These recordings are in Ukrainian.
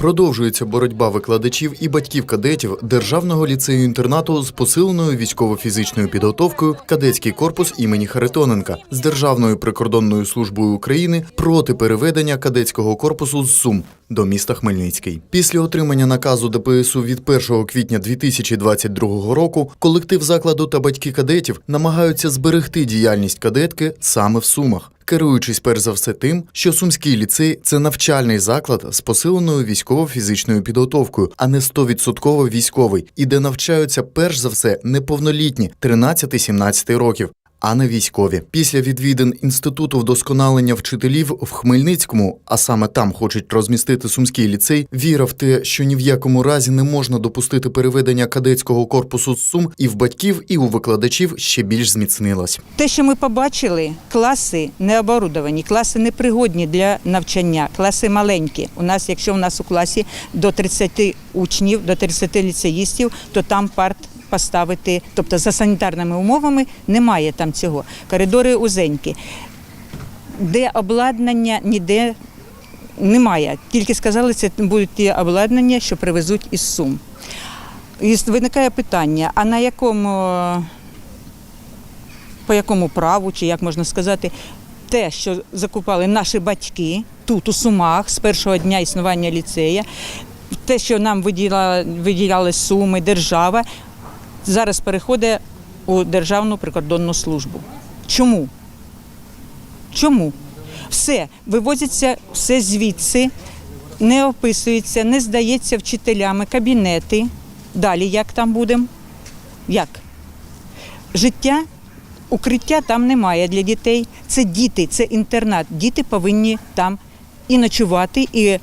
Продовжується боротьба викладачів і батьків кадетів Державного ліцею інтернату з посиленою військово-фізичною підготовкою кадетський корпус імені Харитоненка з Державною прикордонною службою України проти переведення кадетського корпусу з Сум до міста Хмельницький. Після отримання наказу ДПСУ від 1 квітня 2022 року колектив закладу та батьки кадетів намагаються зберегти діяльність кадетки саме в Сумах. Керуючись перш за все тим, що Сумський ліцей це навчальний заклад з посиленою військово-фізичною підготовкою, а не 100% військовий, і де навчаються перш за все неповнолітні 13-17 років. А не військові. Після відвідин інституту вдосконалення вчителів в Хмельницькому, а саме там хочуть розмістити сумський ліцей, віра в те, що ні в якому разі не можна допустити переведення кадетського корпусу з сум і в батьків, і у викладачів ще більш зміцнилась. Те, що ми побачили, класи не оборудовані, класи не пригодні для навчання, класи маленькі. У нас, якщо у нас у класі до 30 учнів, до 30 ліцеїстів, то там парт поставити, тобто за санітарними умовами немає там цього. Коридори узенькі. Де обладнання ніде немає. Тільки сказали, це будуть ті обладнання, що привезуть із Сум. І виникає питання: а на якому по якому праву, чи як можна сказати, те, що закупали наші батьки тут, у Сумах, з першого дня існування ліцея, те, що нам виділяли, виділяли суми, держава, зараз переходить у Державну прикордонну службу. Чому? Чому? Все, вивозиться все звідси, не описується, не здається вчителями, кабінети. Далі як там будемо? Як? Життя, укриття там немає для дітей. Це діти, це інтернат. Діти повинні там і ночувати, і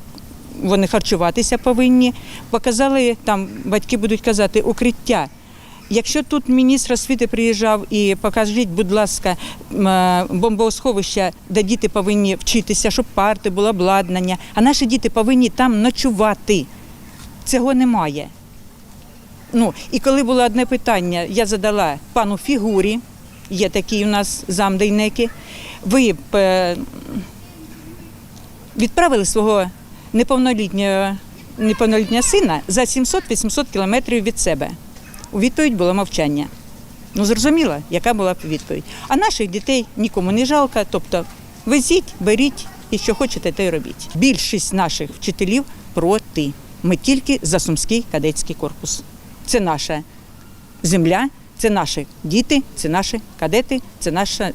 вони харчуватися повинні. Показали там, батьки будуть казати, укриття. Якщо тут міністр освіти приїжджав і покажіть, будь ласка, е, бомбосховища, де діти повинні вчитися, щоб парти, було обладнання, а наші діти повинні там ночувати. Цього немає. Ну, і коли було одне питання, я задала пану фігурі, є такий у нас замдейнеки, ви б е, відправили свого неповнолітнього, неповнолітнього сина за 700-800 кілометрів від себе. У відповідь було мовчання. Ну, зрозуміло, яка була б відповідь. А наших дітей нікому не жалко, тобто везіть, беріть і що хочете, те й робіть. Більшість наших вчителів проти. Ми тільки за Сумський кадетський корпус. Це наша земля, це наші діти, це наші кадети, це наша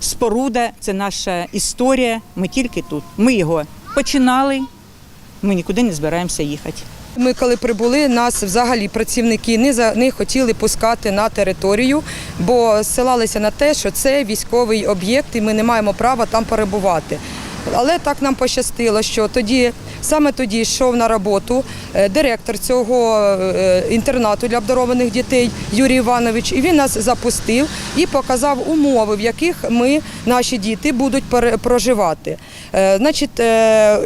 споруда, це наша історія. Ми тільки тут. Ми його починали, ми нікуди не збираємося їхати. Ми, коли прибули, нас взагалі працівники не за не хотіли пускати на територію, бо ссилалися на те, що це військовий об'єкт, і ми не маємо права там перебувати. Але так нам пощастило, що тоді саме тоді йшов на роботу е, директор цього е, інтернату для обдарованих дітей Юрій Іванович, і він нас запустив і показав умови, в яких ми, наші діти, будуть проживати. Е, Значить,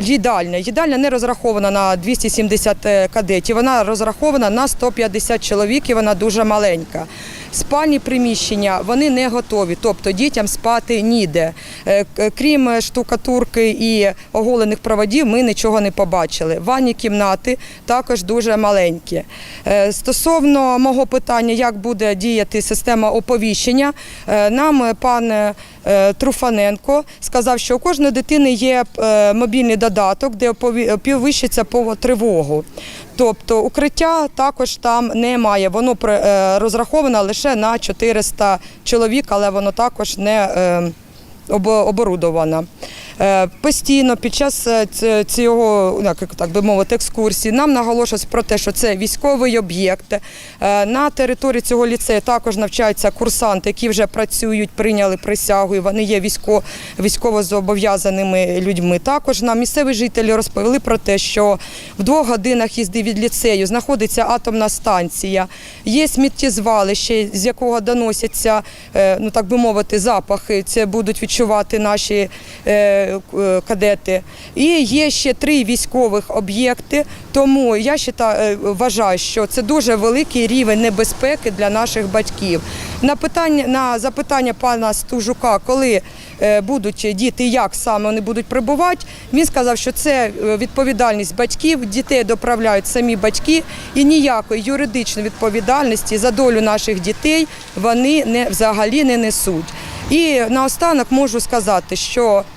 їдальня. Їдальня не розрахована на 270 кадетів, вона розрахована на 150 чоловік і вона дуже маленька. Спальні приміщення вони не готові, тобто дітям спати ніде. Е, Крім штукатурки і оголених проводів, ми нічого не побачили. Ванні кімнати також дуже маленькі. Е, Стосовно мого питання, як буде діяти система оповіщення, е, нам пан Труфаненко сказав, що у кожної дитини є е, мобільний додаток, де оповіщиться по тривогу. Тобто укриття також там немає. Воно е, розраховано лише на 400 чоловік, але воно також не е, оборудовано. Е, Постійно під час е, цього, так би мовити, екскурсії нам наголошується про те, що це військовий об'єкт. Е, На території цього ліцею також навчаються курсанти, які вже працюють, прийняли присягу, і вони є військо, військово зобов'язаними людьми. Також нам місцеві жителі розповіли про те, що в двох годинах їзди від ліцею знаходиться атомна станція, є сміттєзвалище, з якого доносяться, ну так би мовити, запахи. Це будуть відчувати наші кадети. І є ще три військових об'єкти. Тому я е, вважаю, що це дуже великий рівень небезпеки для наших батьків. На питання на запитання пана Стужука, коли е, будуть діти, як саме вони будуть прибувати. Він сказав, що це е, відповідальність батьків, дітей доправляють самі батьки, і ніякої юридичної відповідальності за долю наших дітей вони не взагалі не несуть. І наостанок можу сказати, що е,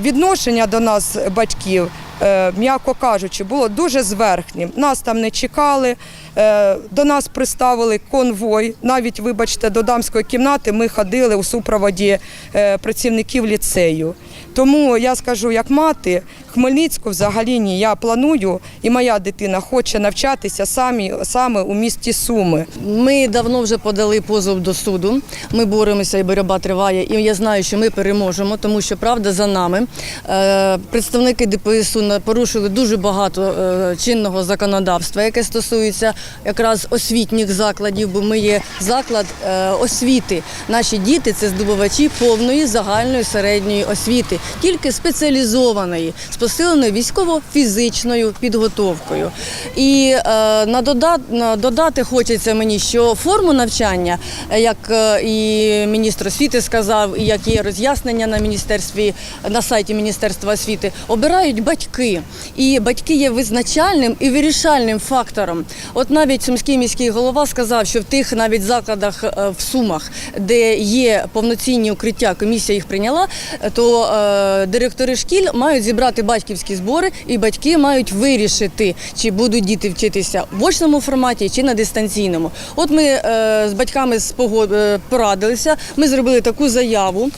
відношення до нас батьків, е, м'яко кажучи, було дуже зверхнім. Нас там не чекали. е, До нас приставили конвой. Навіть, вибачте, до дамської кімнати ми ходили у супроводі е, працівників ліцею. Тому я скажу, як мати, Хмельницьку взагалі ні. Я планую, і моя дитина хоче навчатися самі, саме у місті Суми. Ми давно вже подали позов до суду. Ми боремося і боротьба триває. І я знаю, що ми переможемо, тому що правда за нами. Е, Представники ДПСУ порушили дуже багато е, чинного законодавства, яке стосується якраз освітніх закладів, бо ми є заклад е, освіти. Наші діти це здобувачі повної загальної середньої освіти, тільки спеціалізованої, посиленою військово-фізичною підготовкою. І е, на дода- на додати хочеться мені, що форму навчання, е, як е, і міністр освіти сказав, і як є роз'яснення на міністерстві на сайті Міністерства освіти, обирають батьки. І батьки є визначальним і вирішальним фактором. От навіть сумський міський голова сказав, що в тих навіть закладах е, в Сумах, де є повноцінні укриття, комісія їх прийняла, то е, директори шкіл мають зібрати батьківські збори, і батьки мають вирішити, чи будуть діти вчитися в очному форматі чи на дистанційному. От ми е, з батьками спого- е, порадилися. Ми зробили таку заяву.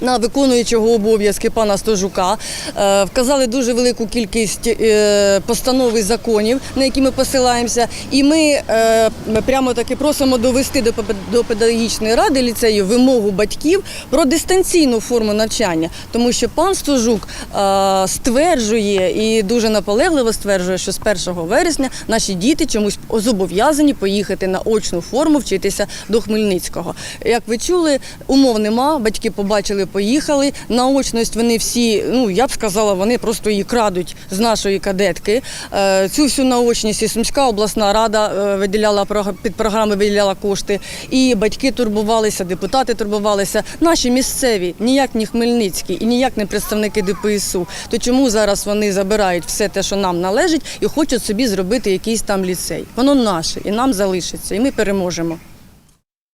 На виконуючого обов'язки пана Стожука. Е, вказали дуже велику кількість е, постанов і законів, на які ми посилаємося, і ми е, прямо таки просимо довести до педагогічної ради ліцею вимогу батьків про дистанційну форму навчання, тому що пан Стожук стверджує і дуже наполегливо стверджує, що з 1 вересня наші діти чомусь зобов'язані поїхати на очну форму вчитися до Хмельницького. Як ви чули, умов нема, батьки побачили, поїхали. Наочність вони всі, ну я б сказала, вони просто її крадуть з нашої кадетки. Е, Цю всю наочність і Сумська обласна рада е, виділяла під програми, виділяла кошти. І батьки турбувалися, депутати турбувалися. Наші місцеві, ніяк не Хмельницькі і ніяк не представники ДПСУ. То чому зараз вони забирають все те, що нам належить, і хочуть собі зробити якийсь там ліцей? Воно наше, і нам залишиться, і ми переможемо.